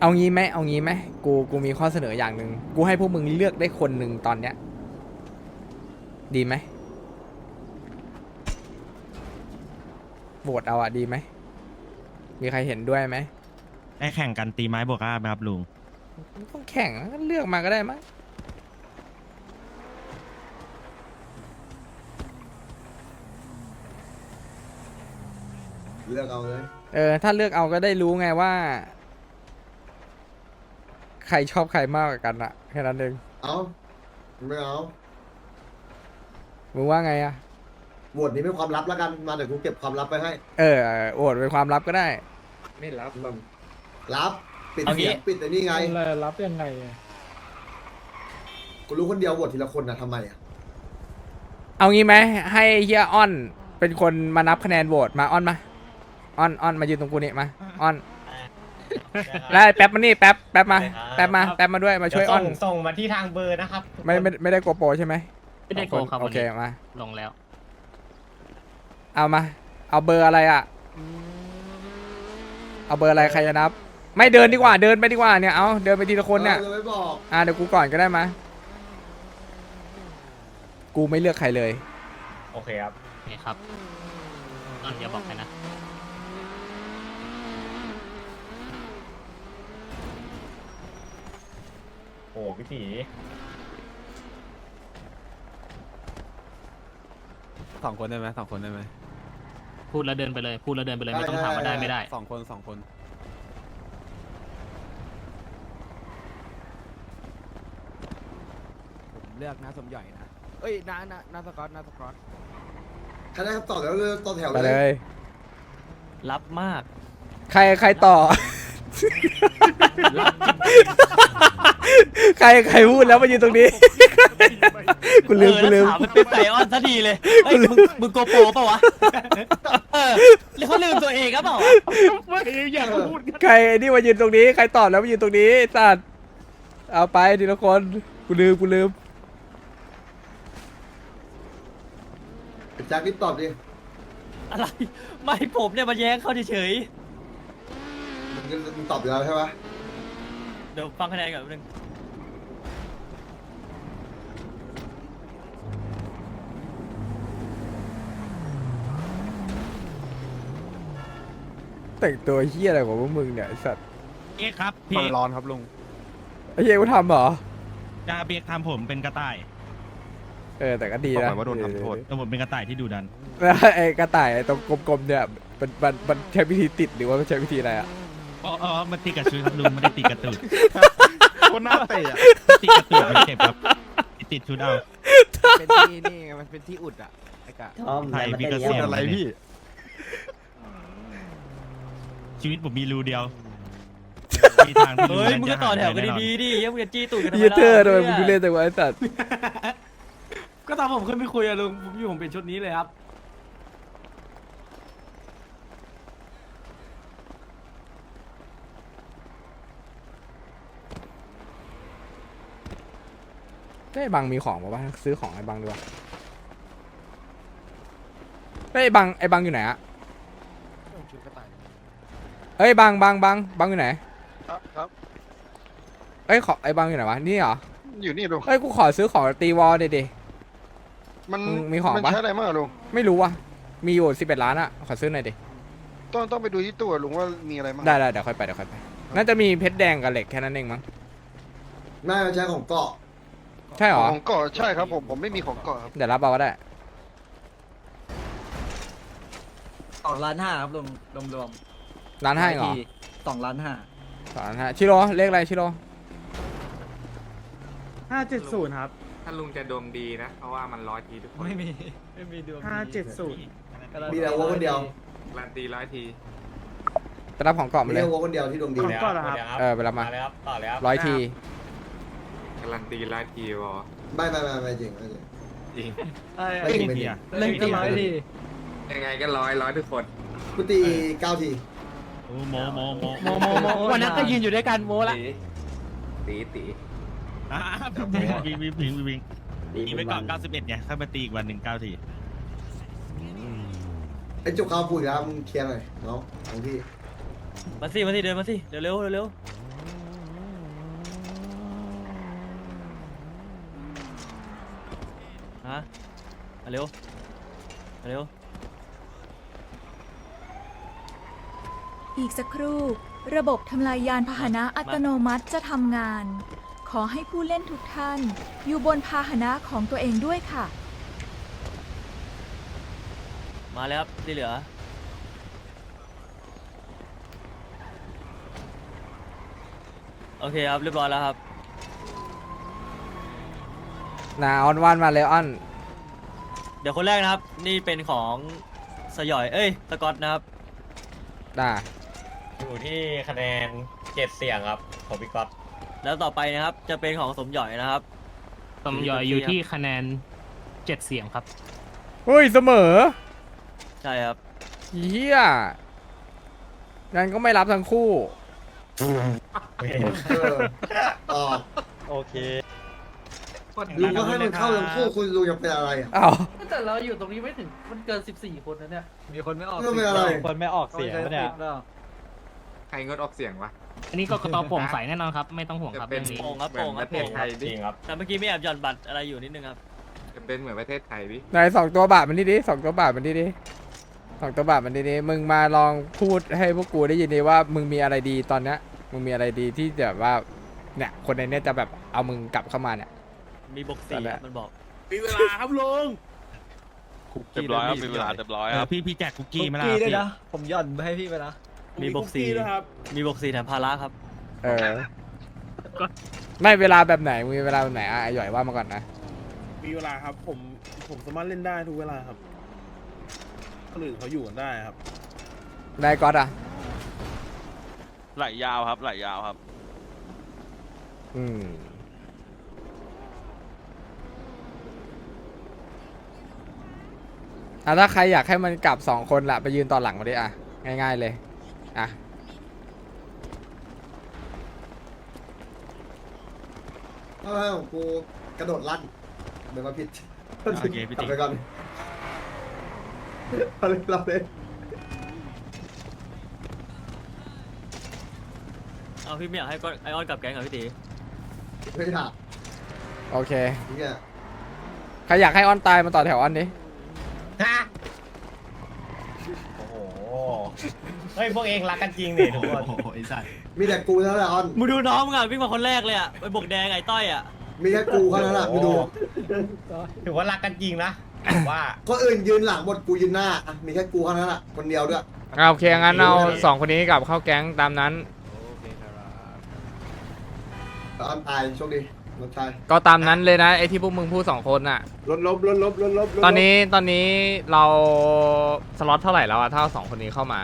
เอางี้ไหมเอางี้ไหมกูกูมีข้อเสนออย่างหนึ่งกูให้พวกมึงเลือกได้คนหนึ่งตอนเนี้ย ดีไหมโหวตเอาอะดีไหมมีใครเห็นด้วยไหมได้แข่งกันตีไม้บวกห้าไหมครับลุงต้องแข่งก็เลือกมาก็ได้มั้งเลือกเอาเลย เออ ถ้าเลือกเอาก็ได้รู้ไงว่า ใครชอบใครมากกว่ากันอะแค่นั้นเองเอาไม่เอามึงว่าไงอะโหวตนี้เป็นความลับแล้วกันมาเดี๋ยวกูเก็บความลับไปให้เออโหวตเป็นความลับก็ได้ ไม่รับมึงลับปิดเอางี้ เสียงปิดไอ้นี่ไงอะไรรับยังไงอะกูรู้คนเดียวโหวตทีละคนนะทำไมอะเอางี้ไหมให้เฮียอ้อนเป็นคนมานับคะแนนโหวตมาอ้อนมาอ้อนอ้อนมายืนตรงกูนี่มาอ้อนแล้ว ไอ้แป๊บมานี่แป๊บแป๊บมาแป๊บมาแป๊บมาด้วยมาช่วยอ้อนส่งส่งมาที่ทางเบอร์นะครับทุกคนไม่ไม่ไม่ได้โกโปรใช่ไหมไม่ได้โกงครับโอวันเคนี้มาลงแล้ว เอามา เอาเบอร์อะไรอะ เอาเบอร์อะไรใครจะนับ ไม่เดินดีกว่าเดินไปดีกว่าเนี่ยเอาเดินไปทีละคนเนี่ยออไม่บอกอ่าเดี๋ยวกูก่อนก็ได้มากูไม่เลือกใครเลย โอเคครับโอเคครับตอนอย่าบอกใครนะ อ้พี่ตีสองคนได้ไหมสองคนได้ไหมพูดแล้วเดินไปเลย พูดแล้วเดินไปเลย ไม่ต้องถามว่าได้ไม่ได้ สองคนสองคน ผมเลือกนาสมใหญ่นะ เอ้ยนานานาสกอตนาสกอตใครได้คำตอบแล้วเลยต่อแถวไปเลเลย ย รับมาก ใครใครต่อ ใครใครพูดแล้วมายืนตรงนี้กูลืมกูลืมถามมันเป็นไซออนซะดีเลยเฮ้ยมึงมึงโกโปรเปล่าวะเออแล้วเขาลืมตัวเองก็เปล่าวะไม่อยากพูดใครนี่มายืนตรงนี้ใครตอบแล้วมายืนตรงนี้สัตว์เอาไปทีละคนกูลืมกูลืมแจ็ครีบตอบดิอะไร ไม่ผมเนี่ยมาแย้งเขาเฉยมึงก็มึงตอบอยู่แล้วใช่ปะๆ เดี๋ยวฟังคะแนนก่อนแป๊บนึงแต่งตัวเฮี้ยอะไรของพวกมึงเนี่ยไอ้สัตว์เอ๊ะครับมัพี่นร้อนครับลุงไอ้เฮี้ยกูทำเหรอจาเบียกทำผมเป็นกระต่าย เออแต่ก็ดีบอกนะหน่อยว่าโดนทำโทษ แต่ผมเป็นกระต่ายที่ดุดัน แล้วไอ้กระต่ายไอ้ตรงกลมๆเนี่ยมันมันมันใช้วิธีติดหรือว่ามันใช้วิธีอะไรอะ อ๋ออ๋อมันตีกับชุดครับลุงไม่ได้ตีกระตุดคนหน้าเตะอะตีกระตุดไม่เจ็บครับติดชุดเอา เป็นที่นี่ไงมันเป็นที่อุดอะไอ้กะไทยมีกระพูเสีดยงอะไรพี่ ชีวิตผมมีรูเดียวมีทางที่รูเฮ้ยนั้นมึงจะก็ต่อแถวกันหายไปดีๆดิยังมึงจะจี้ตูดกันทำไมเฮียเธอร์ทำไมล่ะมึงดูเล่นแต่ว่าไอ้สัตว์ก็ตามผมขึ้นไปคุยอะลุงผมอยู่ผมเป็นชุดนี้เลยครับ ไอ้บังมีของป่าวะซื้อของไอ้บังดีกว่าเฮ้ยไอ้บังไอ้บังอยู่ไหนอะเฮ้ยบังบังบังบังอยู่ไหนครับ เอ้ยขอไอ้บังอยู่ไหนวะนี่เหรออยู่นี่ลุงเฮ้ยกูขอซื้อของตีวอลดิดิ มันมึงมีของปะมันใช้อะไรมากลุง ไม่รู้ว่ะมีอยู่สิบเอ็ดล้านอะขอซื้อหน่อยดิต้องต้องไปดูที่ตู้อะลุงว่ามีอะไรมางได้ได้เดี๋ยวค่อยไปเดี๋ยวค่อยไปน่าจะมีเพชรแดงกับเหล็กแค่นั้นเองมั้งน่าจะใช้ของเกาะ ใช่เหรอ ของเกาะใช่ครับผมผมไม่มีของเกาะครับเดี๋ยวรับเอาก็ได้ สองล้านห้าครับรวมรวมรวมร้านให้เหรอสองล้านห้าสองล้านห้าชิโร่เลขอะไรชิโร่ห้าเจ็ดศูนย์ครับถ้าลุงจะดวงดีนะ เพราะว่ามันร้อยทีทุกคนไม่มีไม่มีดวงห้าเจ็ดศูนย์มีแต่วัวคนเดียวการันตีร้อยทีไปรับของกล่องมีมาเลแต่ยวัวคนเดียวที่ดวงดีของก่อนเหรอครับ เออไปรับมาเลยครับต่อเลยครับร้อยที การันตีร้อยทีวอไม่ไม่ไม่ไม่จริงไม่จริง จริงไม่จริงไม่จริงเล่นตีร้อยทียังไงก็ร้อยร้อยทุกคน กูตีเก้าทีโอ้โมโมโมโมโมโมวันนั้นก็ยืนอยู่ด้วยกันโมละตีตีอ่าวิ่งวิ่งวิ่งวิ่งวิ่งตีไปก่อน91ไงถ้ามาตีอีกวันหนึ่ง9ทีไอ้จุกข้าวพูดแล้วมึงเคลียร์หน่อยน้องของพี่มาสิมาสิเดินมาสิเร็วเร็วเร็ว มาเร็วมาเร็ว อีกสักครู่ ระบบทำลายยานพาหนะอัตโนมัติจะทำงาน ขอให้ผู้เล่นทุกท่าน อยู่บนพาหนะของตัวเองด้วยค่ะ มาแล้วครับที่เหลือ โอเคครับ เรียบร้อยแล้วครับนาออนวานมาเลยออน เดี๋ยวคนแรกนะครับ นี่เป็นของสยอย เอ้ยสกอตนะครับด่าอยู่ที่คะแนนเจ็ดเสียงครับของพี่ก๊อตแล้วต่อไปนะครับ จะเป็นของสมหยอยนะครับ สมยอยอยู่ที่คะแนนเจ็ดเสียงครับ เฮ้ยเสมอใช่ครับ เฮียงั้นก็ไม่รับทั้งคู่เออออกโอเค ลุงก็ให้มันเข้าทั้งคู่คุณลุงยังเป็นอะไรอะ อ้าวแต่เราอยู่ตรงนี้ไม่ถึงมันเกิน 14 คนนะเนี่ยมีคนไม่ออกเรื่องเป็นอะไร คนไม่ออกเสียงเนี่ย ใครงดออกเสียงวะ อันนี้ก็กตโปร่งใสแน่นอนครับ ไม่ต้องห่วงจะครับเป็นเรื่องนี้ โป่งครับเหมือนโป่งคปรับระเทศไทยดิ แต่เมื่อกี้ไม่แอบหย่อนบัตรอะไรอยู่นิดนึงครับจะเป็นเหมือนประเทศไทยดิไหนสองตัวบาทมันดิดิสองตัวบาทมันดิดิสองตัวบาทมันดิดิมึงมาลองพูดให้พวกกูได้ยินดีว่ามึงมีอะไรดีตอนเนี้ยมึงมีอะไรดีที่แบบว่าเนี่ยคนในเนี้ยจะแบบเอามึงกลับเข้ามาเนี่ย มีบกสีตอนแรกมันบอกมีเวลาครับลุงเรียบร้อยครับมีเวลาเรียบร้อยเออพี่พี่แจกคุกกี้ไหมล่ะกี้ด้วยพี่นะผมหย่อนไปให้พี่ไปนะมีบกสีมีบกสีแถมภาระครับ เออ ไม่เวลาแบบไหนมึงมีเวลาแบบไหนอะไอ้หย่อยว่ามาก่อนนะ มีเวลาครับ ผมผมสามารถเล่นได้ทุกเวลาครับคนอื่นเขาอยู่กันได้ครับ ได้ก๊อตอะไหลยาวครับไหลยาวครับ อืม อะถ้าใครอยากให้มันกลับสองคนละไปยืนตอนหลังมาดิอะ ง่าย ๆเลย อะถ้าให้ของกูกระโดดลั่นเดี๋ยวมาผิดโอเคพี่กลัติ๊บกไปก่อนเอาเลยเราเลยเอาพี่ไม่อยากให้ก้อนไอออนกลับแก๊งเหรอพี่ตีไม่ถามโอเคเนี่ยใครอยากให้ออนตายมาต่อแถวออนดิ โอ้โหเฮ้ยพวกเองรักกันจริงดิทุกคนมีแต่กูเท่านั้นแหละออน มึงดูน้องมึงอะวิ่งมาคนแรกเลยอะไปบกแดงไอ้ต้อยอะมีแค่กูเท่านั้นแหละมึงดู ถือว่ารักกันจริงนะว่าคนอื่นยืนหลังหมดกูยืนหน้าอะมีแค่กูเท่านั้นแหละคนเดียวด้วย อะโอเคงั้นเอาสองคนนี้กลับเข้าแก๊งตามนั้นแต่ออนตายโชคดี น้องชายก็ตามนั้นเลยนะไอ้ที่พวกมึงพูดสองคนน่ะลดลบลดลบลดลบลดลบตอนนี้ตอนนี้เราสล็อตเท่าไหร่แล้วอะถ้าเอาสองคนนี้เข้ามา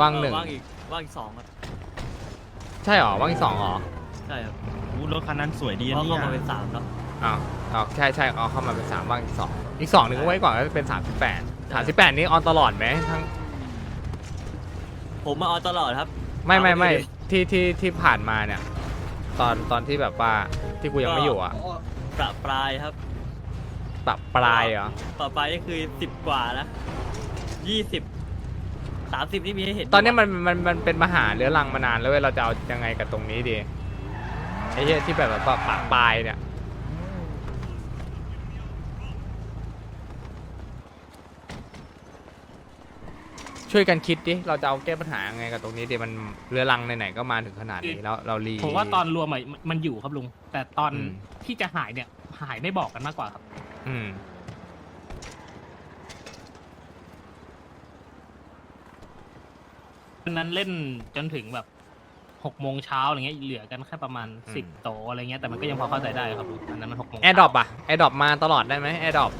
ว่างหนึ่งเออว่างอีกว่างอีกสองครับใช่หรอว่างอีกสองหรอใช่ครับอู้รถคันนั้นสวยดีเพนะราะเนี่เข้ายมาเป็นสามแล้วอ้าวอ้าวใช่ใช่เอาเข้ามาเป็นสามว่างอีกสองอีกสองหนึ่งก็ไว้ก่อนก็เป็นสามสิบแปดสามสิบแปดนี่ออนตลอดไหมทั้งผมมาเอาตลอดครับไม่ไม่ไม่เอาไปดิ ที่ที่ที่ผ่านมาเนี่ย ตอนตอนที่แบบว่าที่กูยังไม่อยู่อะประปรายครับปรับปลายเหรอประปรายนี่คือสิบกว่านะยี่สิบสามสิบนี่มีให้เห็นตอนเนี้ยมันมันมันเป็นมหาเรื้อรังมานานแล้วเว้ยเราจะเอายังไงกับตรงนี้ดีไอ้เหี้ยที่แบบแบบปะปลายเนี่ย ช่วยกันคิดดิ เราจะเอาแก้ปัญหายังไงกับตรงนี้ดิมันเรื้อรังไหนๆก็มาถึงขนาดนี้แล้วเรารี ผมว่าตอนรวมอะมันอยู่ครับลุง แต่ตอนอืม ที่จะหายเนี่ยหายไม่บอกกันมากกว่าครับ อืมวันนั้นเล่นจนถึงแบบหกโมงเช้าอะไรเงี้ยเหลือกันแค่ประมาณอืมสิบโตะอะไรเงี้ยแต่มันก็ยังพอเข้าใจได้ครับลุงอันนั้นมันหกโมงแอร์ดรอปอะแอร์ดรอปมาตลอดได้ไหมแอร์ดรอป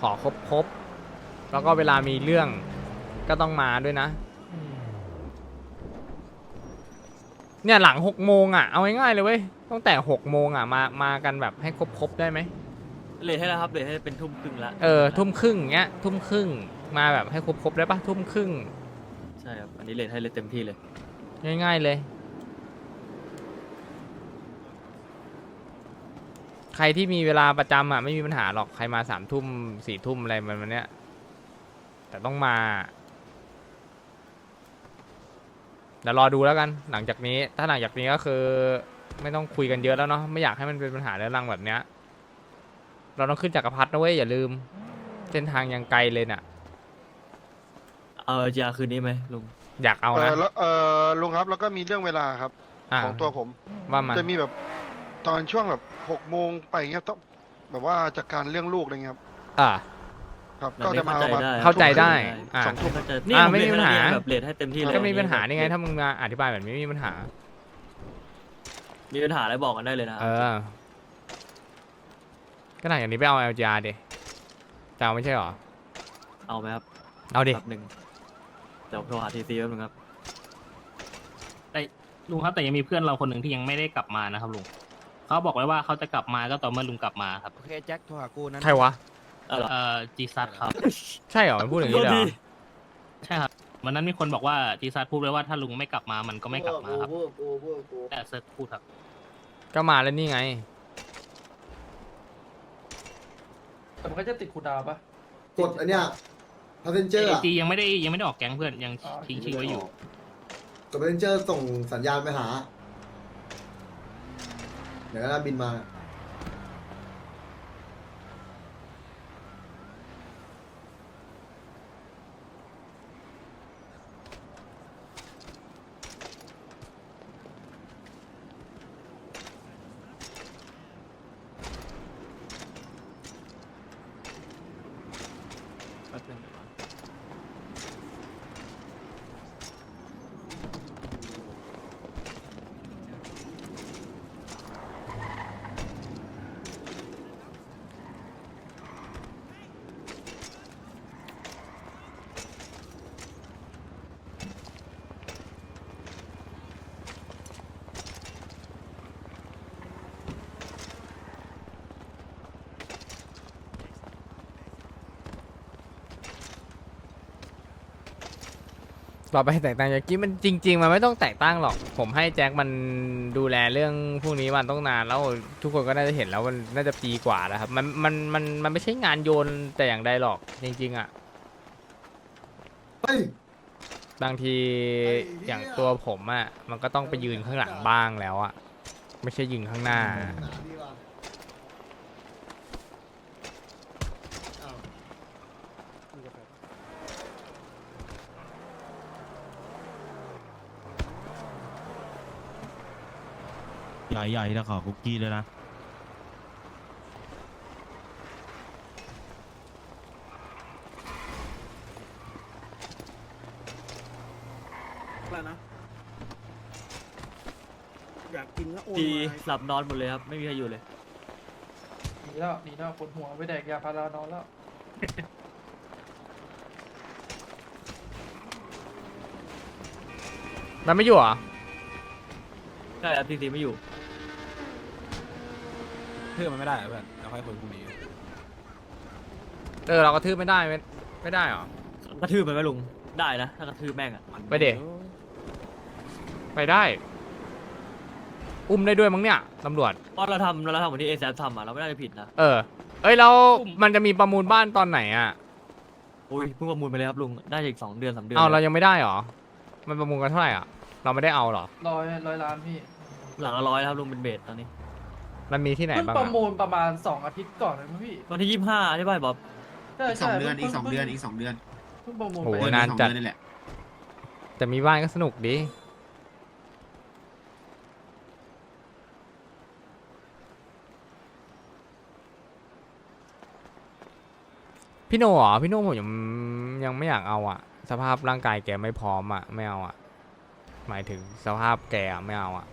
ขอครบครบ แล้วก็เวลามีเรื่องก็ต้องมาด้วยนะ เนี่ยหลังหกโมงอะเอาง่ายๆเลยเว้ยตั้งแต่หกโมงอะมามากันแบบให้ครบครบได้ไหมเลทให้แล้วครับเลทให้เป็นทุ่มครึ่งละเออทุ่มครึ่งเงี้ยทุ่มครึ่งมาแบบให้ครบครบได้ปะทุ่มครึ่งใช่ครับอันนี้เลทให้เลยเต็มที่เลย ง่าย ๆเลย ใครที่มีเวลาประจำอะไม่มีปัญหาหรอกใครมาสามทุ่มสี่ทุ่มอะไรมันมันเนี้ย แต่ต้องมา เดี๋ยวรอดูแล้วกัน หลังจากนี้ ถ้าหลังจากนี้ก็คือ ไม่ต้องคุยกันเยอะแล้วเนาะ ไม่อยากให้มันเป็นปัญหาเรื้อรังแบบเนี้ย เราต้องขึ้นจักรพรรดินะเว้ยอย่าลืม เส้นทางยังไกลเลยน่ะ เอาจะคืนนี้ไหมลุง อยากเอาเอนะ อแล้วเออลุงครับแล้วก็มีเรื่องเวลาครับ อ่าของตัวผม ว่ามาจะมีแบบตอนช่วงแบบหกโมงไปเงี้ยต้องแบบว่าจัดการเรื่องลูกอะไรเงี้ยครับ อ่า ครับแบบก็นี้จะมาเข้าใจประมาณได้เข้าใจได้อ่า สองทุ่ม เข้าใจอะนี่ไม่มีปัญหา แบบเลทให้เต็มที่เลยก็ไม่มีปัญหานี่ไงถ้ามึงมาอธิบายแบบนี้ไม่มีปัญหา มีปัญหาอะไรบอกกันได้เลยนะเออก็หลังจากนี้ไปเอา LGR ดิจะเอาไม่ใช่หรอ เอาไหมครับเอาดิแบบหนึ่งเดี๋ยวโทรหาทีซีแป๊บนึงครับ ลุงครับแต่ยังมีเพื่อนเราคนหนึ่งที่ยังไม่ได้กลับมานะครับลุงเขาบอกไว้ว่าเขาจะกลับมาก็ต่อเมื่อลุงกลับมาครับ โอเคแจ็คโทรหากูนั้น ใครวะ เอาเหรอเอ่อจีซัดครับ ใช่เหรอมันพูดอย่างนี้เลยเหรอใช่ครับวันนั้นมีคนบอกว่าจีซัดพูดไว้ว่าถ้าลุงไม่กลับมามันก็ไม่กลับมาครับแต่เซิร์ฟพูดครับ ก็มาแล้วนี่ไง แต่มันก็จะติดคูดาวปะกดอันเนี้ยพาเซนเจอร์เอจียังไม่ได้ยังไม่ได้ออกแก๊งเพื่อนยังทิ้งชื่อไว้อยู่กดพาเซนเจอร์ส่งสัญญาณไปหา เดี๋ยวก็บินมา แป๊บนึง ต่อไปแตกต่างจากกี้มันจริง ๆ มันไม่ต้องแตกต่างหรอก ผมให้แจ็คมันดูแลเรื่องพวกนี้มันต้องนานแล้วทุกคนก็น่าจะเห็นแล้วมันน่าจะปีกว่าแล้วครับมันมันมันมันไม่ใช่งานโยนแต่อย่างใดหรอกจริง ๆอะเฮ้ย บางทีไอ้เหี้ย อย่างตัวผมอะมันก็ต้องไปยืนข้างหลังบ้างแล้วอะไม่ใช่ยืนข้างหน้า หนาดีว่ะอ้าว ใหญ่ๆแล้วขอคุกกี้ด้วยนะ แล้วนะ อยากกินก็โอนทีมาหลับนอนหมดเลยครับ ไม่มีใครอยู่เลยดีแล้วดีแล้วปวดหัวไปแดกยาพารานอนแล้วมันไม่อยู่เหรอ ใช่ครับทีซีไม่อยู่ เพื่อมันไม่ได้เหรอเพื่อนเราค่อยคุยพรุ่งนี้เออเราก็ทืบไม่ได้ไม่ไม่ได้เหรอ กระทืบมันไหมลุง ได้นะ ถ้ากระทืบแม่งอะ ไปเดะไปได้ อุ้มได้ด้วยมั้งเนี่ยตำรวจเพราะเราทำเราทำเหมือนที่เอซทำอะ เราไม่น่าจะผิดนะ เออ เอ้ยแล้วมันจะมีประมูลบ้านตอนไหนอะอุ้ยเพิ่งประมูลไปเลยครับลุง ได้อีกสองเดือนสามเดือนเอาเรายังไม่ได้เหรอ มันประมูลกันเท่าไหร่อะ เราไม่ได้เอาเหรอ ร้อยร้อยล้านพี่ หลังละร้อยนะครับลุงเป็นเบสตอนนี้ มันมีที่ไหนเพิ่งบ้างประอะมูลประมาณสองอาทิตย์ก่อนนะมั้งพี่วันที่ยี่สิบห้าใช่ป่ะบ๊อบใช่อีกสใช่องเดือนพิ่อีกสองเดือนพิ่อีกสองเดือนเพิ่งประมูลโหไปนานสองจัด เดือนนี่แหละแต่มีบ้านก็สนุกดี พี่โนเหรอพี่โนผมยังยังไม่อยากเอาอะสภาพร่างกายแกไม่พร้อมอะไม่เอาอะหมายถึงสภาพแกอะไม่เอาอะ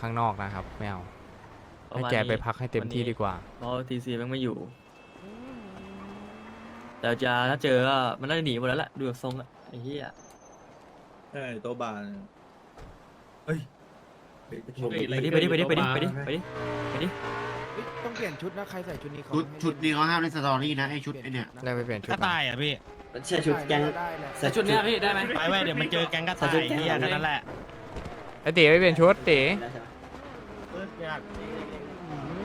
ข้างนอกนะครับ ไม่เอา ประให้มาณแกไปนี้พักให้เต็มที่ดีกว่า เพราะทีซีแม่งไม่อยู่ แต่จะถ้าเจอก็มันน่าจะหนีหมดแล้วแหละดูจากทรงอะไอ้เหี้ยใช่โตบานไปดิไปดิไปดิไปดิไปดิไปดิไปดิ เฮ้ยต้องเปลี่ยนชุดนะใครใส่ชุดนี้เขาชุดให้ชุดนี้เขาห้ามเล่นสตอรี่นะไอชุดไอเนี่ย ได้ไปเปลี่ยนชุดกระมาต่ายอะพี่ ใช่ชุดแก๊งได้แหละ ใส่ชุดเนี้ยพี่ได้ไหม ไปเว้ยเดี๋ยวมันเจอแก๊งกระต่ายเฮียกันนั่นแหละ ไอตีไปเปลี่ยนชุดตีอยากกิน